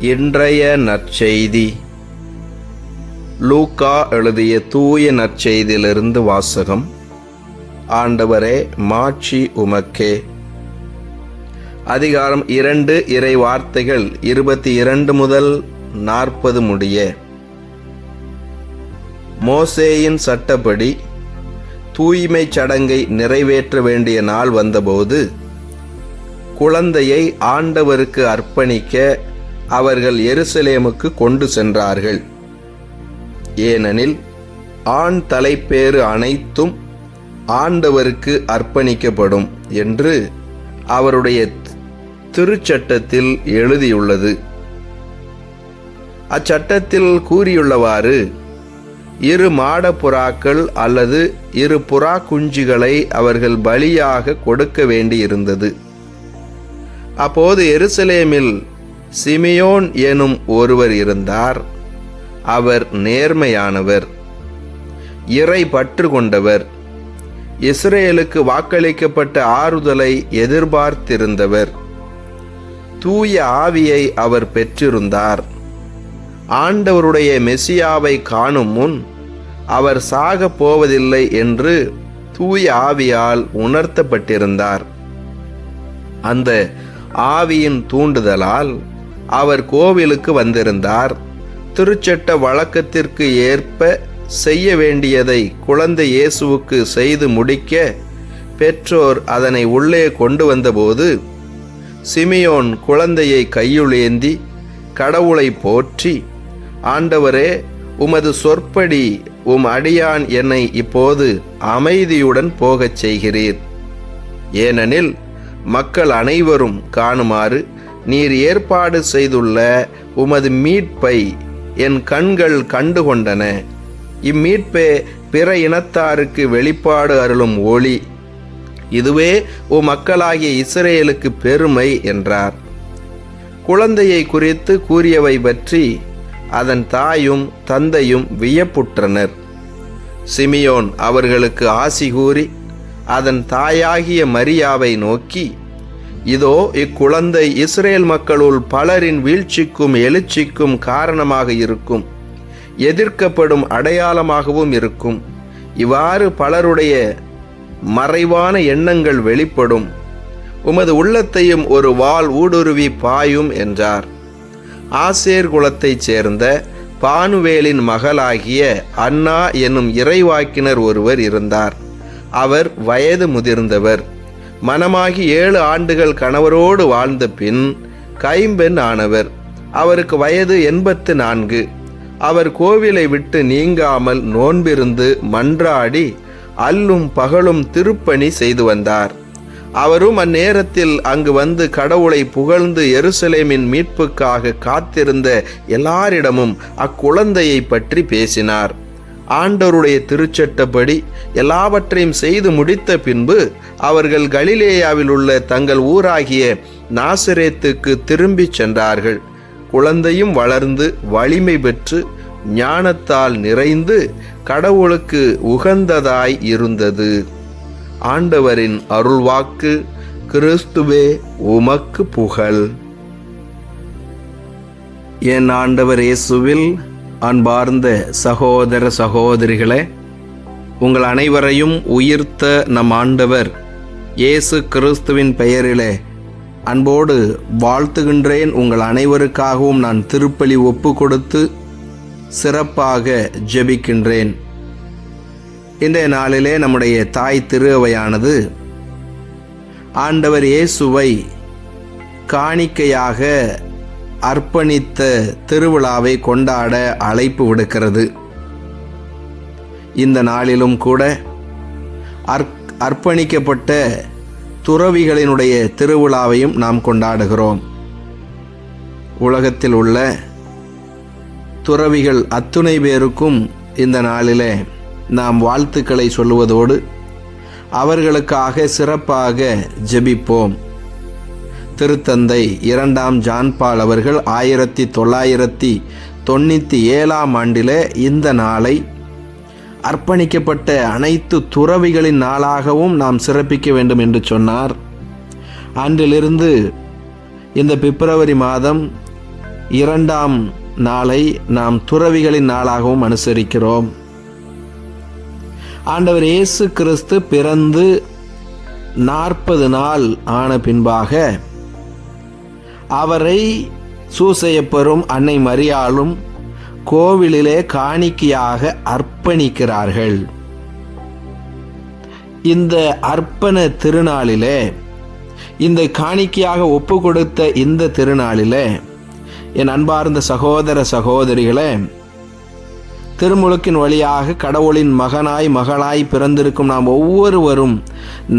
இன்றைய நற்செய்தி. லூக்கா எழுதிய தூய நற்செய்தியிலிருந்து வாசகம். ஆண்டவரே மாட்சி உமக்கே. அதிகாரம் இரண்டு இறை வார்த்தைகள் இருபத்தி இரண்டு முதல் நாற்பது முடிய. மோசேயின் சட்டப்படி தூய்மை சடங்கை நிறைவேற்ற வேண்டிய நாள் வந்தபோது குழந்தையை ஆண்டவருக்கு அர்ப்பணிக்க அவர்கள் எருசலேமுக்கு கொண்டு சென்றார்கள். ஏனெனில் ஆண் தலைப்பேறு அனைத்தும் ஆண்டவருக்கு அர்ப்பணிக்கப்படும் என்று அவருடைய திருச்சட்டத்தில் எழுதியுள்ளது. அச்சட்டத்தில் கூறியுள்ளவாறு இரு மாடப்புறாக்கள் அல்லது இரு புறா குஞ்சுகளை அவர்கள் பலியாக கொடுக்க வேண்டியிருந்தது. அப்போது எருசலேமில் சிமியோன் எனும் ஒருவர் இருந்தார். அவர் நேர்மையானவர் இறை பற்று கொண்டவர் இஸ்ரேலுக்கு வாக்களிக்கப்பட்ட ஆறுதலை எதிர்பார்த்திருந்தவர். தூய ஆவியை அவர் பெற்றிருந்தார். ஆண்டவருடைய மெசியாவை காணும் முன் அவர் சாகப் போவதில்லை என்று தூய ஆவியால் உணர்த்தப்பட்டிருந்தார். அந்த ஆவியின் தூண்டுதலால் அவர் கோவிலுக்கு வந்திருந்தார். திருச்சட்ட வழக்கத்திற்கு ஏற்ப செய்ய வேண்டியதை குழந்தை இயேசுவுக்கு செய்து முடிக்க பெற்றோர் அதனை உள்ளே கொண்டு வந்தபோது சிமியோன் குழந்தையை கையுளேந்தி கடவுளை போற்றி ஆண்டவரே உமது சொற்படி உம் அடியான் என்னை இப்போது அமைதியுடன் போகச் செய்கிறீர். ஏனெனில் மக்கள் அனைவரும் காணுமாறு நீர் ஏற்பாடு செய்துள்ள உமது மீட்பை என் கண்கள் கண்டுகொண்டன. இம்மீட்பே பிற இனத்தாருக்கு வெளிப்பாடு அருளும் ஒளி. இதுவே ஓ மக்களாகிய இஸ்ரேலுக்கு பெருமை என்றார். குழந்தையை குறித்து கூறியவை பற்றி அதன் தாயும் தந்தையும் வியப்புற்றனர். சிமியோன் அவர்களுக்கு ஆசி கூறி அதன் தாயாகிய மரியாவை நோக்கி இதோ இக்குழந்தை இஸ்ரேல் மக்களுள் பலரின் வீழ்ச்சிக்கும் எழுச்சிக்கும் காரணமாக இருக்கும். எதிர்க்கப்படும் அடையாளமாகவும் இருக்கும். இவ்வாறு பலருடைய மறைவான எண்ணங்கள் வெளிப்படும். உமது உள்ளத்தையும் ஒரு வாள் ஊடுருவி பாயும் என்றார். ஆசேர் குலத்தைச் சேர்ந்த பானுவேலின் மகளாகிய அன்னா என்னும் இறைவாக்கினர் ஒருவர் இருந்தார். அவர் வயது முதிர்ந்தவர். மனமாகி ஏழு ஆண்டுகள் கணவரோடு வாழ்ந்த பின் கைம்பெண் ஆனவர். அவருக்கு வயது எண்பத்து நான்கு. அவர் கோவிலை விட்டு நீங்காமல் நோன்பிருந்து மன்றாடி அல்லும் பகலும் திருப்பணி செய்து வந்தார். அவரும் அந்நேரத்தில் அங்கு வந்து கடவுளை புகழ்ந்து எருசலேமின் மீட்புக்காக காத்திருந்த எல்லாரிடமும் அக்குழந்தையை பற்றி பேசினார். ஆண்டவருடைய திருச்சட்டப்படி எல்லாவற்றையும் செய்து முடித்த பின்பு அவர்கள் கலிலேயாவில் உள்ள தங்கள் ஊராகிய நாசிரேத்துக்கு திரும்பிச் சென்றார்கள். குழந்தையும் வளர்ந்து வலிமை பெற்று ஞானத்தால் நிறைந்து கடவுளுக்கு உகந்ததாய் இருந்தது. ஆண்டவரின் அருள்வாக்கு கிறிஸ்துவே உமக்கு புகழ். என் ஆண்டவர் இயேசுவில் அன்பார்ந்த சகோதர சகோதரிகளே உங்கள் அனைவரையும் உயிர்த்த நம் ஆண்டவர் இயேசு கிறிஸ்துவின் பெயரிலே அன்போடு வாழ்த்துகின்றேன். உங்கள் அனைவருக்காகவும் நான் திருப்பலி ஒப்பு கொடுத்து சிறப்பாக ஜெபிக்கின்றேன். இன்றைய நாளிலே நம்முடைய தாய் திருவையானது ஆண்டவர் இயேசுவை காணிக்கையாக அர்ப்பணித்த திருவிழாவை கொண்டாட அழைப்பு விடுக்கிறது. இந்த நாளிலும் கூட அர்ப் அர்ப்பணிக்கப்பட்ட துறவிகளினுடைய திருவிழாவையும் நாம் கொண்டாடுகிறோம். உலகத்தில் உள்ள துறவிகள் அத்துணை பேருக்கும் இந்த நாளிலே நாம் வாழ்த்துக்களை சொல்லுவதோடு அவர்களுக்காக சிறப்பாக ஜெபிப்போம். திருத்தந்தை இரண்டாம் ஜான்பால் அவர்கள் ஆயிரத்தி தொள்ளாயிரத்தி தொண்ணூற்றி ஏழாம் ஆண்டிலே இந்த நாளை அர்ப்பணிக்கப்பட்ட அனைத்து துறவிகளின் நாளாகவும் நாம் சிறப்பிக்க வேண்டும் என்று சொன்னார். அன்றிலிருந்து இந்த பிப்ரவரி மாதம் இரண்டாம் நாளை நாம் துறவிகளின் நாளாகவும் அனுசரிக்கிறோம். ஆண்டவர் இயேசு கிறிஸ்து பிறந்து நாற்பது நாள் ஆன பின்பாக அவரை சூசையப்பரும் அன்னை மரியாளும் கோவிலிலே காணிக்கையாக அர்ப்பணிக்கிறார்கள். இந்த அர்ப்பண திருநாளிலே இந்த காணிக்கையாக ஒப்பு கொடுத்த இந்த திருநாளிலே என் அன்பார்ந்த சகோதர சகோதரிகளே திருமுழுக்கின் வழியாக கடவுளின் மகனாய் மகளாய் பிறந்திருக்கும் நாம் ஒவ்வொருவரும்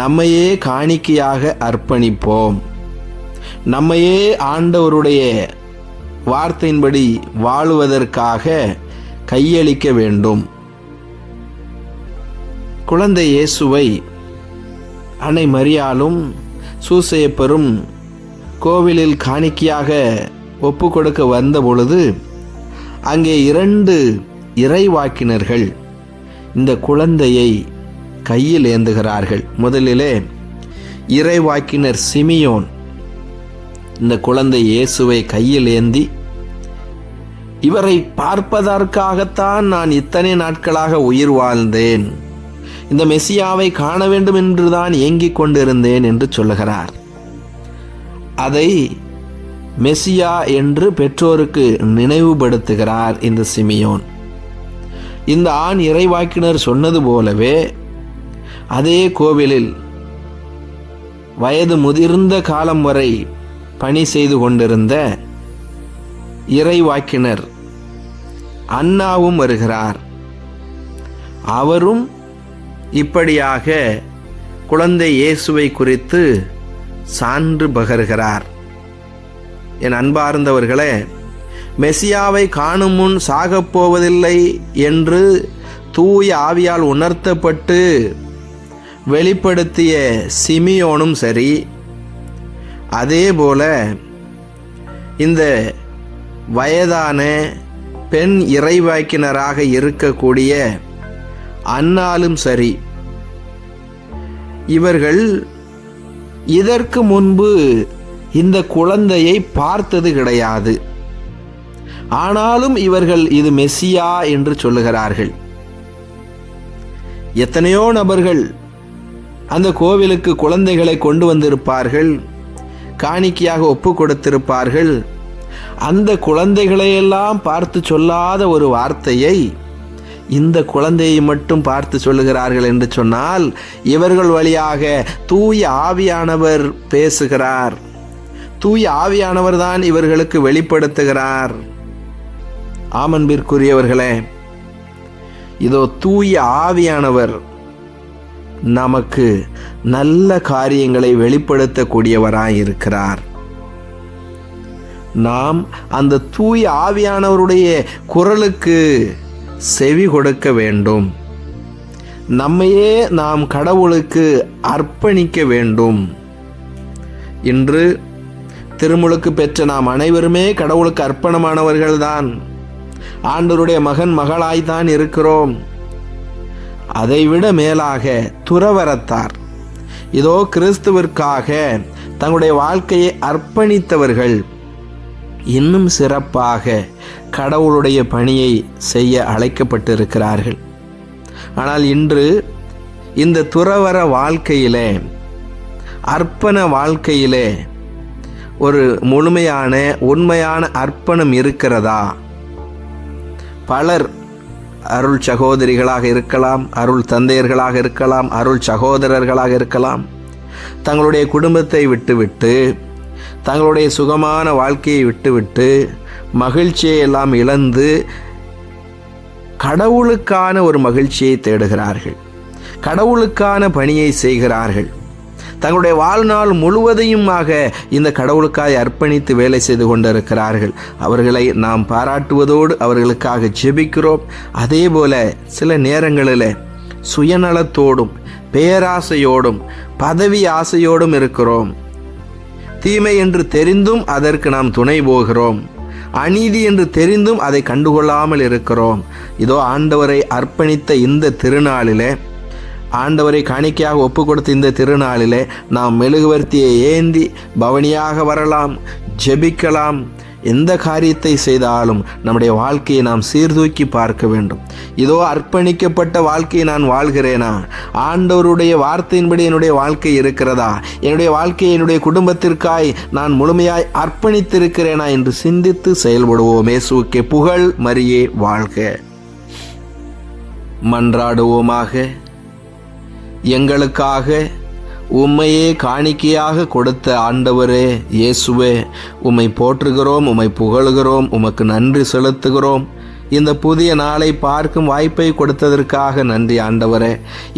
நம்மையே காணிக்கையாக அர்ப்பணிப்போம். நம்மையே ஆண்டவருடைய வார்த்தையின்படி வாழுவதற்காக கையளிக்க வேண்டும். குழந்தை இயேசுவை அன்னை மரியாலும் சூசையப்பரும் கோவிலில் காணிக்கையாக ஒப்பு கொடுக்க வந்த பொழுது அங்கே இரண்டு இறைவாக்கினர்கள் இந்த குழந்தையை கையில் ஏந்துகிறார்கள். முதலிலே இறைவாக்கினர் சிமியோன் இந்த குழந்தை இயேசுவை கையில் ஏந்தி இவரை பார்ப்பதற்காகத்தான் நான் இத்தனை நாட்களாக உயிர் வாழ்ந்தேன். இந்த மெசியாவை காண வேண்டும் என்றுதான் ஏங்கிக் கொண்டிருந்தேன் என்று சொல்லுகிறார். அதை மெசியா என்று பெற்றோருக்கு நினைவுபடுத்துகிறார் இந்த சிமியோன். இந்த ஆண் இறைவாக்கினர் சொன்னது போலவே அதே கோவிலில் வயது முதிர்ந்த காலம் வரை பணி செய்து கொண்டிருந்த இறைவாக்கினர் அண்ணாவும் வருகிறார். அவரும் இப்படியாக குழந்தை இயேசுவை குறித்து சான்று பகர்கிறார். என் அன்பார்ந்தவர்களே மெசியாவை காணும் முன் சாகப் போவதில்லை என்று தூய ஆவியால் உணர்த்தப்பட்டு வெளிப்படுத்திய சிமியோனும் சரி அதே போல இந்த வயதான பெண் இறைவாக்கினராக இருக்கக்கூடிய அன்னாலும் சரி இவர்கள் இதற்கு முன்பு இந்த குழந்தையை பார்த்தது கிடையாது. ஆனாலும் இவர்கள் இது மெஸ்ஸியா என்று சொல்லுகிறார்கள். எத்தனையோ நபர்கள் அந்த கோவிலுக்கு குழந்தைகளை கொண்டு வந்திருப்பார்கள். காணிக்கையாக ஒப்பு கொடுத்திருப்பார்கள். அந்த குழந்தைகளையெல்லாம் பார்த்து சொல்லாத ஒரு வார்த்தையை இந்த குழந்தையை மட்டும் பார்த்து சொல்லுகிறார்கள் என்று சொன்னால் இவர்கள் வழியாக தூய ஆவியானவர் பேசுகிறார். தூய ஆவியானவர் தான் இவர்களுக்கு வெளிப்படுத்துகிறார். ஆமன்பிற்குரியவர்களே இதோ தூய ஆவியானவர் நமக்கு நல்ல காரியங்களை வெளிப்படுத்தக்கூடியவராய் இருக்கிறார் நாம் அந்த தூய் ஆவியானவருடைய குரலுக்கு செவி கொடுக்க வேண்டும். நம்மையே நாம் கடவுளுக்கு அர்ப்பணிக்க வேண்டும். இன்று திருமுழுக்கு பெற்ற நாம் அனைவருமே கடவுளுக்கு அர்ப்பணமானவர்கள்தான். ஆண்டவருடைய மகன் மகளாய்தான் இருக்கிறோம். அதைவிட மேலாக துறவரத்தார் இதோ கிறிஸ்துவிற்காக தங்களுடைய வாழ்க்கையை அர்ப்பணித்தவர்கள் இன்னும் சிறப்பாக கடவுளுடைய பணியை செய்ய அழைக்கப்பட்டிருக்கிறார்கள். ஆனால் இன்று இந்த துறவர வாழ்க்கையிலே அர்ப்பண வாழ்க்கையிலே ஒரு முழுமையான உண்மையான அர்ப்பணம் இருக்கிறதா? பலர் அருள் சகோதரிகளாக இருக்கலாம் அருள் தந்தையர்களாக இருக்கலாம் அருள் சகோதரர்களாக இருக்கலாம். தங்களுடைய குடும்பத்தை விட்டுவிட்டு தங்களுடைய சுகமான வாழ்க்கையை விட்டுவிட்டு மகிழ்ச்சியை எல்லாம் இழந்து கடவுளுக்கான ஒரு மகிழ்ச்சியை தேடுகிறார்கள். கடவுளுக்கான பணியை செய்கிறார்கள். தங்களுடைய வாழ்நாள் முழுவதையுமாக இந்த கடவுளுக்காய் அர்ப்பணித்து வேலை செய்து கொண்டிருக்கிறார்கள். அவர்களை நாம் பாராட்டுவதோடு அவர்களுக்காக ஜெபிக்கிறோம். அதே போல சில நேரங்களில் சுயநலத்தோடும் பேராசையோடும் பதவி ஆசையோடும் இருக்கிறோம். தீமை என்று தெரிந்தும் அதற்கு நாம் துணை போகிறோம். அநீதி என்று தெரிந்தும் அதை கண்டுகொள்ளாமல் இருக்கிறோம். இதோ ஆண்டவரை அர்ப்பணித்த இந்த திருநாளிலே ஆண்டவரை காணிக்கையாக ஒப்பு கொடுத்த இந்த திருநாளிலே நாம் மெழுகுவர்த்தியை ஏந்தி பவனியாக வரலாம் ஜெபிக்கலாம். எந்த காரியத்தை செய்தாலும் நம்முடைய வாழ்க்கையை நாம் சீர்தூக்கி பார்க்க வேண்டும். இதோ அர்ப்பணிக்கப்பட்ட வாழ்க்கையை நான் வாழ்கிறேனா? ஆண்டவருடைய வார்த்தையின்படி என்னுடைய வாழ்க்கை இருக்கிறதா? என்னுடைய வாழ்க்கையை என்னுடைய குடும்பத்திற்காய் நான் முழுமையாய் அர்ப்பணித்திருக்கிறேனா என்று சிந்தித்து செயல்படுவோம். இயேசுவுக்கே புகழ் மரியே வாழ்க. மன்றாடுவோமாக. எங்களுக்காக உம்மையே காணிக்கையாக கொடுத்த ஆண்டவரே இயேசுவே உம்மை போற்றுகிறோம் உம்மை புகழுகிறோம் உமக்கு நன்றி செலுத்துகிறோம். இந்த புதிய நாளை பார்க்கும் வாய்ப்பை கொடுத்ததற்காக நன்றி ஆண்டவரே.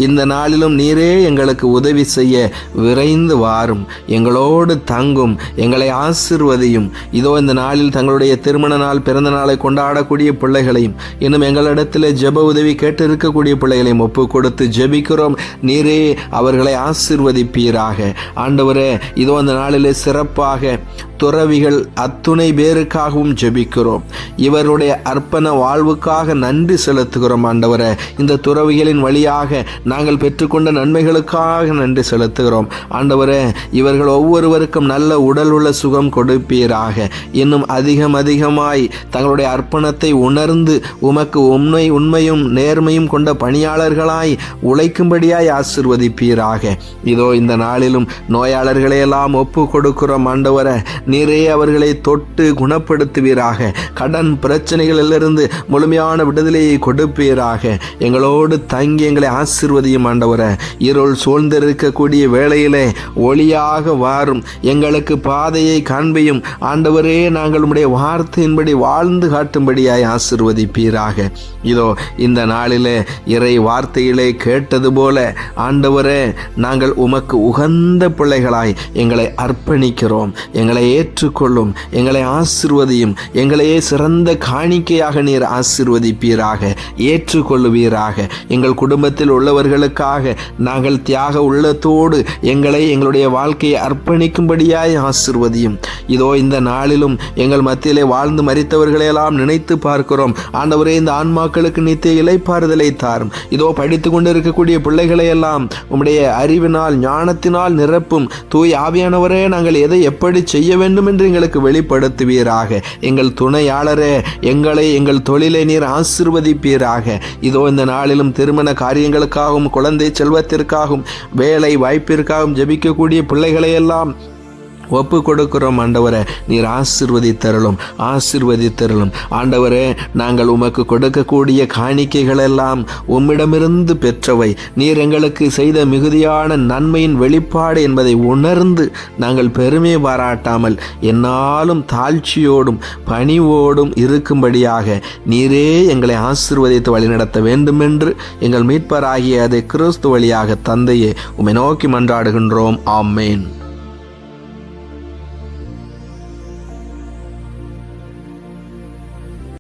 இந்த நாளிலும் நீரே எங்களுக்கு உதவி செய்ய விரைந்து வாரும். எங்களோடு தங்கும் எங்களை ஆசிர்வதியும். இதோ இந்த நாளில் தங்களுடைய திருமண நாள் பிறந்த நாளை கொண்டாடக்கூடிய பிள்ளைகளையும் இன்னும் எங்களிடத்தில் ஜெப உதவி கேட்டு இருக்கக்கூடிய பிள்ளைகளையும் ஒப்பு கொடுத்து ஜெபிக்கிறோம். நீரே அவர்களை ஆசிர்வதிப்பீராக. ஆண்டவரே இதோ அந்த நாளிலே சிறப்பாக துறவிகள் அத்துணை பேருக்காகவும் ஜெபிக்கிறோம். இவருடைய அர்ப்பண வாழ்வுக்காக நன்றி செலுத்துகிறோம் ஆண்டவரை. இந்த துறவிகளின் வழியாக நாங்கள் பெற்றுக்கொண்ட நன்மைகளுக்காக நன்றி செலுத்துகிறோம். ஆண்டவரே இவர்கள் ஒவ்வொருவருக்கும் நல்ல உடல் உள்ள சுகம் கொடுப்பீராக. இன்னும் அதிகம் அதிகமாய் தங்களுடைய அர்ப்பணத்தை உணர்ந்து உமக்கு உண்மை உண்மையும் நேர்மையும் கொண்ட பணியாளர்களாய் உழைக்கும்படியாய் ஆசிர்வதிப்பீராக. இதோ இந்த நாளிலும் நோயாளர்களையெல்லாம் ஒப்பு கொடுக்கிறோம் ஆண்டவரை. நீரே அவர்களை தொட்டு குணப்படுத்துவீராக. கடன் பிரச்சனைகளிலிருந்து முழுமையான விடுதலையை கொடுப்பீராக. எங்களோடு தங்கி எங்களை ஆசிர்வதியும் ஆண்டவர. இருள் சூழ்ந்திருக்கக்கூடிய வேளையிலே ஒளியாக வாரும். எங்களுக்கு பாதையை காண்பியும் ஆண்டவரே நாங்கள் உடைய வார்த்தையின்படி வாழ்ந்து காட்டும்படியாய் ஆசிர்வதிப்பீராக. இதோ இந்த நாளிலே இறை வார்த்தையிலே கேட்டது போல ஆண்டவரே நாங்கள் உமக்கு உகந்த பிள்ளைகளாய் எங்களை அர்ப்பணிக்கிறோம். எங்களை ஏற்றுக்கொள்ளும். எங்களை ஆசிர்வதியும். எங்களையே சிறந்த காணிக்கையாக நீர் ஆசிர்வதிப்பீராக ஏற்றுக்கொள்ளுவீராக. எங்கள் குடும்பத்தில் உள்ளவர்களுக்காக நாங்கள் தியாக உள்ளத்தோடு எங்களை எங்களுடைய வாழ்க்கையை அர்ப்பணிக்கும்படியாய் ஆசிர்வதியும். இதோ இந்த நாளிலும் எங்கள் மத்தியிலே வாழ்ந்து மறித்தவர்களையெல்லாம் நினைத்து பார்க்கிறோம். ஆண்டவரே இந்த ஆன்மாக்களுக்கு நித்திய இலைப்பாறுதலை தாரும். இதோ படித்து கொண்டு இருக்கக்கூடிய பிள்ளைகளையெல்லாம் உம்முடைய அறிவினால் ஞானத்தினால் நிரப்பும். தூய் ஆவியானவரே நாங்கள் எதை எப்படி செய்ய வேண்டும் என்று எங்களுக்கு வெளிப்படுத்துவீராக. எங்கள் துணையாளரே எங்களை எங்கள் தொழிலை நீர் ஆசிர்வதிப்பீராக. இதோ இந்த நாளிலும் திருமண காரியங்களுக்காகவும் குழந்தை செல்வத்திற்காகவும் வேலை வாய்ப்பிற்காகவும் ஜெபிக்கக்கூடிய பிள்ளைகளையெல்லாம் ஒப்பு கொடுக்கிறோம் ஆண்டவரே. நீர் ஆசிர்வதித்தருளும் ஆசிர்வதித்தருளும். ஆண்டவரே நாங்கள் உமக்கு கொடுக்கக்கூடிய காணிக்கைகள் எல்லாம் உம்மிடமிருந்து பெற்றவை. நீர் எங்களுக்கு செய்த மிகுதியான நன்மையின் வெளிப்பாடு என்பதை உணர்ந்து நாங்கள் பெருமை பாராட்டாமல் என்னாலும் தாழ்ச்சியோடும் பணிவோடும் இருக்கும்படியாக நீரே எங்களை ஆசிர்வதித்து வழிநடத்த வேண்டுமென்று எங்கள் மீட்பராகிய அதை கிறிஸ்து வழியாக தந்தையே உம்மை நோக்கி மன்றாடுகின்றோம். ஆமேன்.